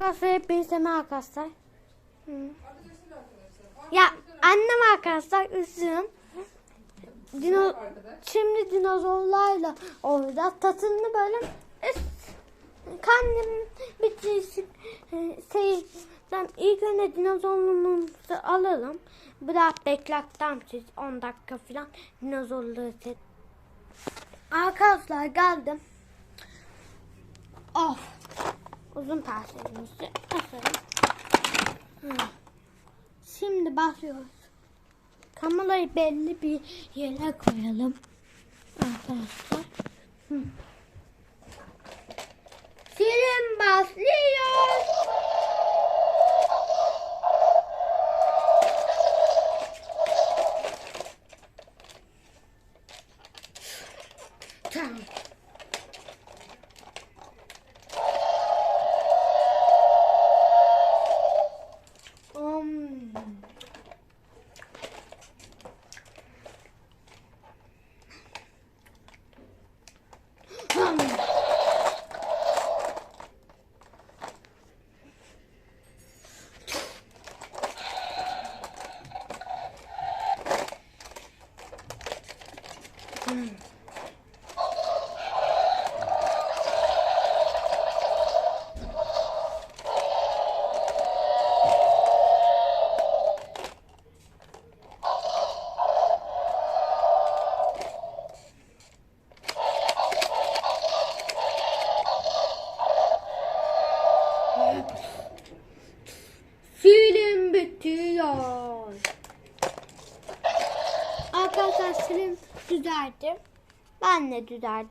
Arkadaşlar hepinize merhaba arkadaşlar. Hı. Ya annem arkadaşlar üzüm. Dino, şimdi dinozorlarla oynayacağız. Tadını böyle üst- kendim bitirsin. Şeyden ilk önce dinozorumuzu alalım. Biraz beklettim siz 10 dakika falan dinozorları set. Arkadaşlar geldim. Of. Uzun perselimizi asalım. Şimdi başlıyoruz. Kamerayı belli bir yere koyalım. Arkadaşlar. Film başlıyor. Tamam. Film bitiyor. Film düzeldi. Ben de düzeldim.